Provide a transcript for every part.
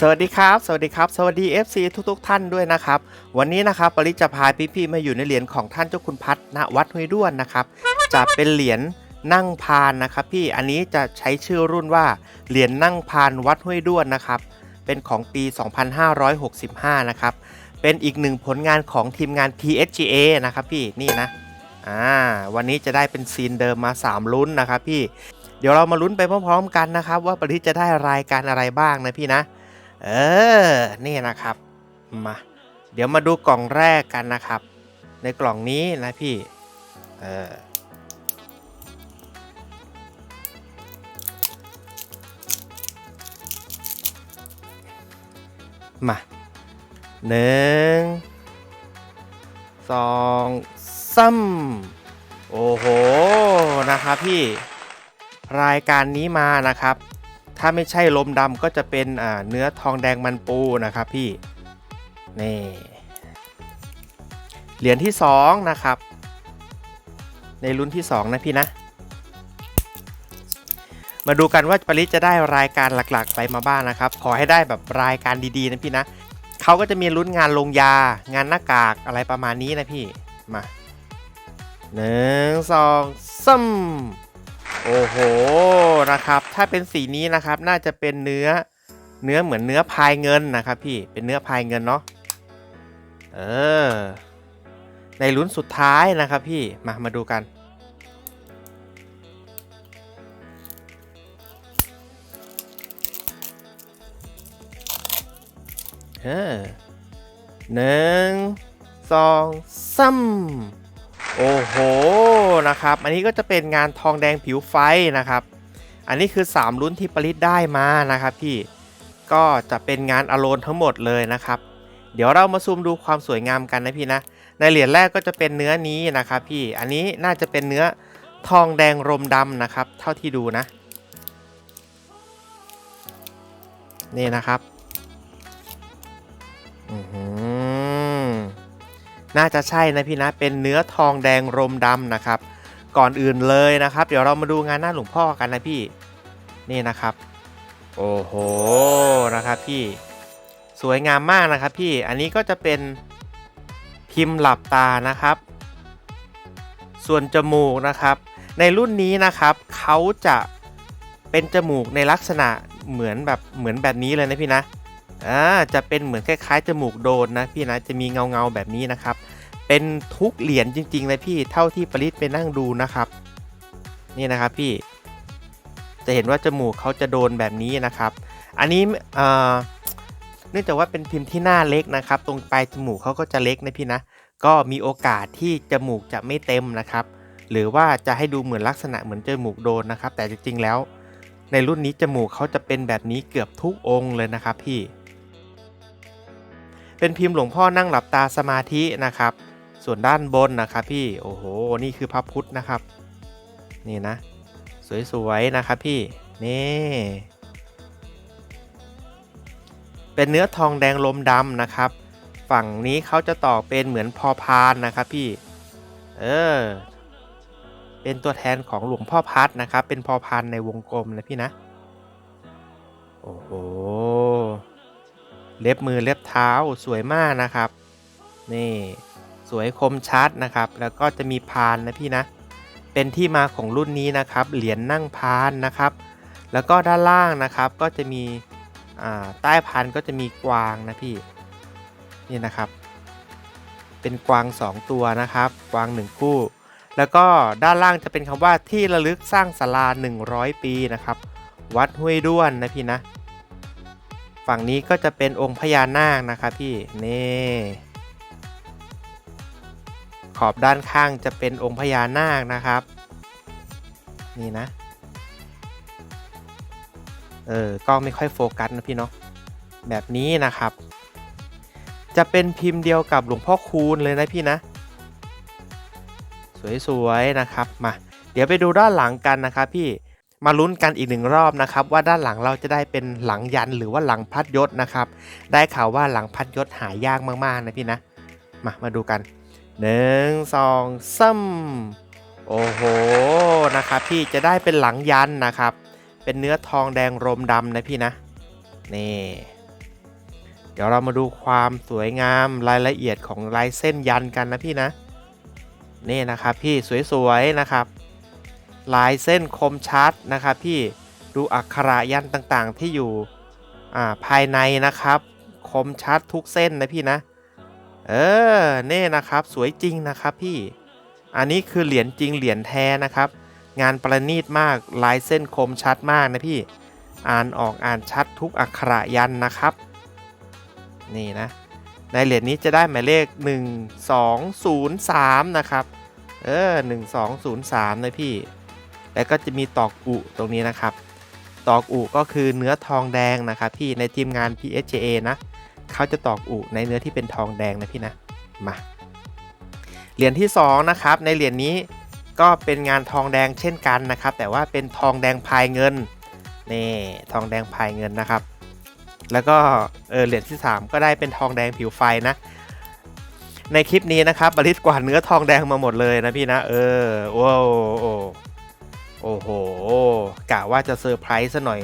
สวัสดีครับ สวัสดีครับ สวัสดี FC ทุกๆทท่านด้วยนะครับ วันนี้นะครับปริจะพาพี่ๆมาอยู่ในเหรียญของท่านเจ้าคุณพัฒณวัดห้วยด้วนนะครับ จะเป็นเหรียญนั่งพานนะครับ พี่ อันนี้จะใช้ชื่อรุ่นว่า เหรียญนั่งพานวัดห้วยด้วนนะครับ เป็นของปี 2565 นะครับ เป็นอีกหนึ่งผลงานของทีมงาน TSGA นะครับพี่ นี่นะ อ่า วันนี้จะได้เป็นซีนเดิมมา 3 ลุ้นนะครับพี่ เดี๋ยวเรามาลุ้นไปพร้อมๆ กันนะครับ ว่าปริจะได้รายการอะไรบ้างนะพี่นะ เออ นี่นะครับ มา เดี๋ยวมาดูกล่องแรกกันนะครับ ในกล่องนี้นะพี่ เออ มาหนึ่งสองซ้ำโอ้โห นะครับพี่ รายการนี้มานะครับ ถ้าไม่ใช่ลมดำก็จะเป็นเนื้อทองแดงมันปูนะครับพี่นี่เหรียญที่ 2 นะครับ ในรุ่นที่ 2 นะพี่นะ มาดูกันว่าปริจะได้รายการหลักๆไปมาบ้างนะครับ ขอให้ได้แบบรายการดีๆ นะพี่นะเขาก็จะมีรุ่นงานลงยางานหน้ากากอะไรประมาณนี้นะพี่มาหนึ่งสองซ้ำ โอ้โหนะครับ ถ้าเป็นสีนี้นะครับน่าจะเป็นเนื้อเนื้อเหมือนเนื้อพายเงินนะครับพี่เป็นเนื้อพายเงินเนาะเออในลุ้นสุดท้ายนะครับพี่มามาดูกัน เออหนึ่งสองซ้ำโอ้โห นะครับ อันนี้ก็จะเป็นงานทองแดงผิวไฟนะครับ อันนี้คือ3ลุ้นที่ปริศได้มานะครับพี่ก็จะเป็นงานอโลนทั้งหมดเลยนะครับ เดี๋ยวเรามาซูมดูความสวยงามกันนะพี่นะ ในเหรียญแรกก็จะเป็นเนื้อนี้นะครับพี่ อันนี้น่าจะเป็นเนื้อทองแดงรมดำนะครับ เท่าที่ดูนะ นี่นะครับอือหือน่าจะใช่นะพี่นะ เป็นเนื้อทองแดงรมดำนะครับ ก่อนอื่นเลยนะครับ เดี๋ยวเรามาดูงานหน้าหลวงพ่อกันนะพี่นี่นะครับ โอ้โหนะครับพี่ สวยงามมากนะครับพี่อันนี้ก็จะเป็นพิมพ์หลับตานะครับ ส่วนจมูกนะครับ ในรุ่นนี้นะครับเขาจะเป็นจมูกในลักษณะเหมือนแบบเหมือนแบบนี้เลยนะพี่นะอ่าจะเป็นเหมือนคล้ายๆจมูกโดนนะพี่นะจะมีเงาเงาๆแบบนี้นะครับ เป็นทุกเหรียญจริง ๆ เลยพี่เท่าที่ปริศไปนั่งดูนะครับ นี่นะครับพี่ จะเห็นว่าจมูกเขาจะโดนแบบนี้นะครับ อันนี้เนื่องจากว่าเป็นพิมพ์ที่หน้าเล็กนะครับ ตรงปลายจมูกเขาก็จะเล็กนะพี่นะก็มีโอกาสที่จมูกจะไม่เต็มนะครับ หรือว่าจะให้ดูเหมือนลักษณะเหมือนจมูกโดนนะครับ แต่จริงๆแล้ว ในรุ่นนี้จมูกเขาจะเป็นแบบนี้เกือบทุกองค์เลยนะครับพี่ เป็นพิมพ์หลวงพ่อนั่งหลับตาสมาธินะครับ ส่วนด้านบนนะครับพี่โอ้โหนี่คือพระพุทธนะครับ นี่นะ สวยๆนะครับพี่นี่เป็นเนื้อทองแดงลมดำนะครับ ฝั่งนี้เขาจะต่อเป็นเหมือนพอพานนะครับพี่ เออ เป็นตัวแทนของหลวงพ่อพัดนะครับ เป็นพอพานในวงกลมนะพี่นะ โอ้โห เล็บมือเล็บเท้าสวยมากนะครับ นี่ สวยคมชัดนะครับ แล้วก็จะมีพานนะพี่นะ เป็นที่มาของรุ่นนี้นะครับ เหรียญนั่งพานนะครับ แล้วก็ด้านล่างนะครับก็จะมีใต้พานก็จะมีกวางนะพี่นี่นะครับ เป็นกวาง 2 ตัวนะครับ กวาง 1 คู่ แล้วก็ด้านล่างจะเป็นคำว่าที่ระลึกสร้างศาลา 100 ปีนะครับ วัดห้วยด้วนนะพี่นะ ฝั่งนี้ก็จะเป็นองค์พญานาคนะครับพี่นี่ ขอบด้านข้างจะเป็นองค์พญานาคนะครับ นี่นะ เออกล้องไม่ค่อยโฟกัสนะพี่เนาะแบบนี้นะครับ จะเป็นพิมพ์เดียวกับหลวงพ่อคูณเลยนะพี่นะ สวยๆนะครับมาเดี๋ยวไปดูด้านหลังกันนะครับพี่มาลุ้นกันอีกหนึ่งรอบนะครับ ว่าด้านหลังเราจะได้เป็นหลังยันหรือว่าหลังพัดยศนะครับ ได้ข่าวว่าหลังพัดยศหายากมากๆนะพี่นะ มามาดูกัน หนึ่งสองซ้ำโอ้โหนะครับพี่จะได้เป็นหลังยันนะครับ เป็นเนื้อทองแดงรมดำนะพี่นะนี่เดี๋ยวเรามาดูความสวยงามรายละเอียดของลายเส้นยันกันนะพี่นะนี่นะครับพี่สวยๆนะครับ ลายเส้นคมชัดนะครับพี่ดูอักขระยันต่างๆที่อยู่ภายในนะครับ คมชัดทุกเส้นนะพี่นะ เออเน่นะครับสวยจริงนะครับพี่ อันนี้คือเหรียญจริงเหรียญแท้นะครับ งานประณีตมากลายเส้นคมชัดมากนะพี่ อ่านออกอ่านชัดทุกอักขระยันนะครับ นี่นะ ในเหรียญนี้จะได้หมายเลข 1203 นะครับ เออ 1203 นะพี่ แล้วก็จะมีตอกอุตรงนี้นะครับ ตอกอุก็คือเนื้อทองแดงนะครับพี่ในทีมงาน PSJA นะ เขาจะตอกอุในเนื้อที่เป็นทองแดงนะพี่นะ มา เหรียญที่ 2 นะครับ ในเหรียญนี้ก็เป็นงานทองแดงเช่นกันนะครับ แต่ว่าเป็นทองแดงพายเงิน นี่ทองแดงพายเงินนะครับ แล้วก็เออเหรียญที่ 3 ก็ได้เป็นทองแดงผิวไฟนะ ในคลิปนี้นะครับบริษกว่าดเนื้อทองแดงมาหมดเลยนะพี่นะ เออ โอ้โอ้โอ้โหกะว่าจะเซอร์ไพรส์ซะหน่อย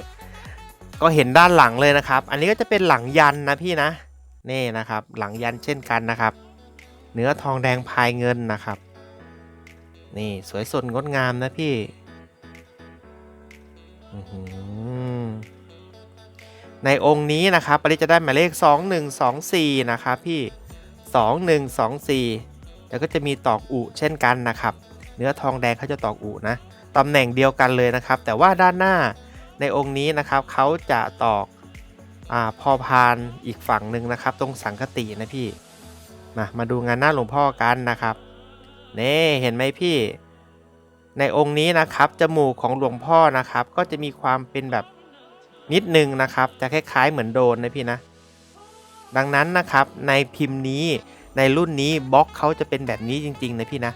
ก็เห็นด้านหลังเลยนะครับ อันนี้ก็จะเป็นหลังยันนะพี่นะนี่นะครับ หลังยันเช่นกันนะครับ เนื้อทองแดงพายเงินนะครับ นี่สวยสดงดงามนะพี่ในองค์นี้นะครับปริจะได้หมายเลข 2124 นะครับพี่ 2124 แล้วก็จะมีตอกอุเช่นกันนะครับ เนื้อทองแดงเขาจะตอกอุนะตำแหน่งเดียวกันเลยนะครับ แต่ว่าด้านหน้า ในองค์นี้นะครับเขาจะตอกอพอพานอีกฝั่งหนึ่งนะครับ ตรงสังคตินะพี่มามาดูงานหน้าหลวงพ่อกันนะครับนี่เห็นไหมพี่ ในองค์นี้นะครับจมูกของหลวงพ่อนะครับ ก็จะมีความเป็นแบบนิดนึงนะครับ จะคล้าย ๆ เหมือนโดนนะพี่นะ ดังนั้นนะครับในพิมพ์นี้ในรุ่นนี้บล็อกเขาจะเป็นแบบนี้จริง ๆ นะพี่นะ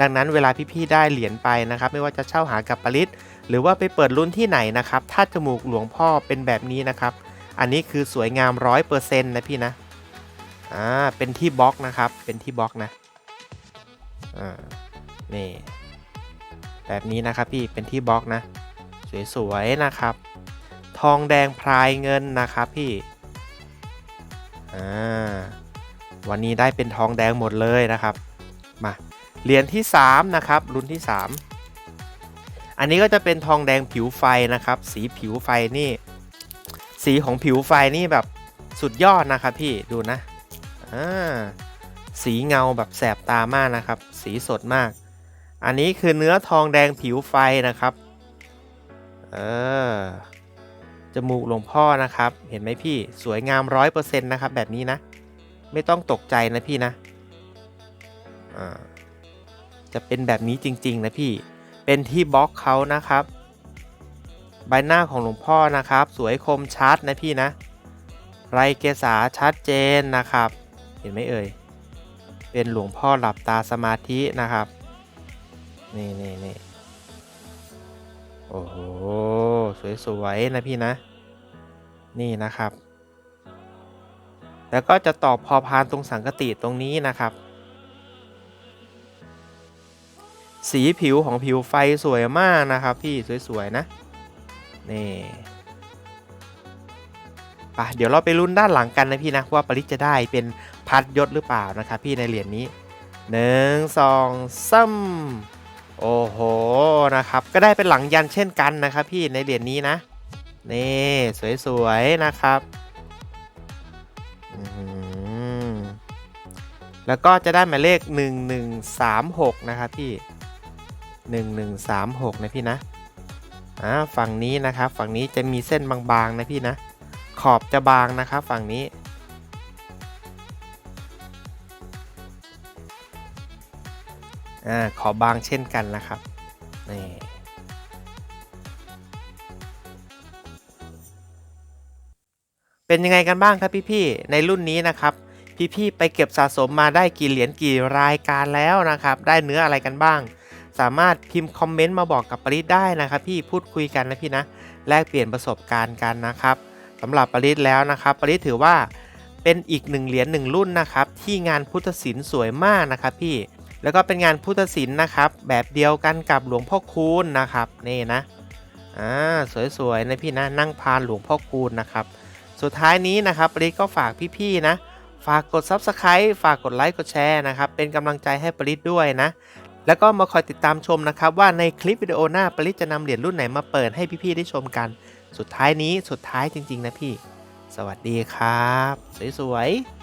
ดังนั้นเวลาพี่ๆได้เหรียญไปนะครับ ไม่ว่าจะเช่าหากับปริศ หรือว่าไปเปิดรุ่นที่ไหนนะครับ ถ้าจมูกหลวงพ่อเป็นแบบนี้นะครับ อันนี้คือสวยงามร้อยเปอร์เซ็นต์นะพี่นะ อ่า เป็นที่บล็อกนะครับ เป็นที่บล็อกนะ อ่า นี่ แบบนี้นะครับพี่ เป็นที่บล็อกนะ สวยๆนะครับ ทองแดงพลายเงินนะครับพี่ อ่า วันนี้ได้เป็นทองแดงหมดเลยนะครับ มา เหรียญที่ 3 นะครับ รุ่นที่ 3 อันนี้ก็จะเป็นทองแดงผิวไฟนะครับ สีผิวไฟนี่ สีของผิวไฟนี่แบบสุดยอดนะครับพี่ดูนะอ่าสีเงาแบบแสบตามากนะครับ สีสดมาก อันนี้คือเนื้อทองแดงผิวไฟนะครับ เออจมูกหลวงพ่อนะครับ เห็นไหมพี่สวยงามร้อยเปอร์เซ็นต์นะครับ แบบนี้นะ ไม่ต้องตกใจนะพี่นะ อ่า จะเป็นแบบนี้จริง ๆ นะพี่ เป็นที่บล็อกเขานะครับ ใบหน้าของหลวงพ่อนะครับ สวยคมชัดนะพี่นะ ไรเกษาชัดเจนนะครับ เห็นไหมเอ่ย เป็นหลวงพ่อหลับตาสมาธินะครับ นี่นี่นี่โอ้โห สวยๆนะพี่นะ นี่นะครับ แล้วก็จะตอกพอพานตรงสังกติตรงนี้นะครับ สีผิวของผิวไฟสวยมากนะครับพี่สวยๆนะนี่ปะเดี๋ยวเราไปลุ้นด้านหลังกันนะพี่นะว่าปริศจะได้เป็นพัดยศหรือเปล่านะครับพี่ในเหรียญนี้หนึ่งสองซ้ำโอ้โหนะครับ ก็ได้เป็นหลังยันเช่นกันนะครับพี่ในเหรียญนี้นะนี่สวยๆนะครับแล้วก็จะได้หมายเลข 1136 นะครับพี่ 1136 นะพี่นะอ่าฝั่งนี้นะครับ ฝั่งนี้จะมีเส้นบางๆนะพี่นะ ขอบจะบางนะครับ ฝั่งนี้ อ่า ขอบบางเช่นกันนะครับ นี่เป็นยังไงกันบ้างครับพี่ๆ ในรุ่นนี้นะครับ พี่ๆ ไปเก็บสะสมมาได้กี่เหรียญกี่รายการแล้วนะครับ ได้เนื้ออะไรกันบ้าง สามารถพิมพ์คอมเมนต์มาบอกกับปริศได้นะครับ พี่พูดคุยกันนะพี่นะแลกเปลี่ยนประสบการณ์กันนะครับสำหรับปริศแล้วนะครับปริศถือว่าเป็นอีกหนึ่งเหรียญหนึ่งรุ่นนะครับที่งานพุทธศิลป์สวยมากนะครับ พี่แล้วก็เป็นงานพุทธศิลป์นะครับ แบบเดียวกันกับหลวงพ่อคูณนะครับนี่นะอ่าสวยๆนะพี่นะนั่งพานหลวงพ่อคูณนะครับ สุดท้ายนี้นะครับปริศก็ฝากพี่ๆนะฝากกด Subscribe ฝากกดไลค์กดแชร์นะครับ เป็นกำลังใจให้ปริศด้วยนะ แล้วก็มาคอยติดตามชมนะครับว่าในคลิปวิดีโอหน้าปริจะนำเหรียญรุ่นไหนมาเปิดให้พี่ๆได้ชมกัน สุดท้ายนี้สุดท้ายจริง ๆ นะพี่ สวัสดีครับ สวยๆ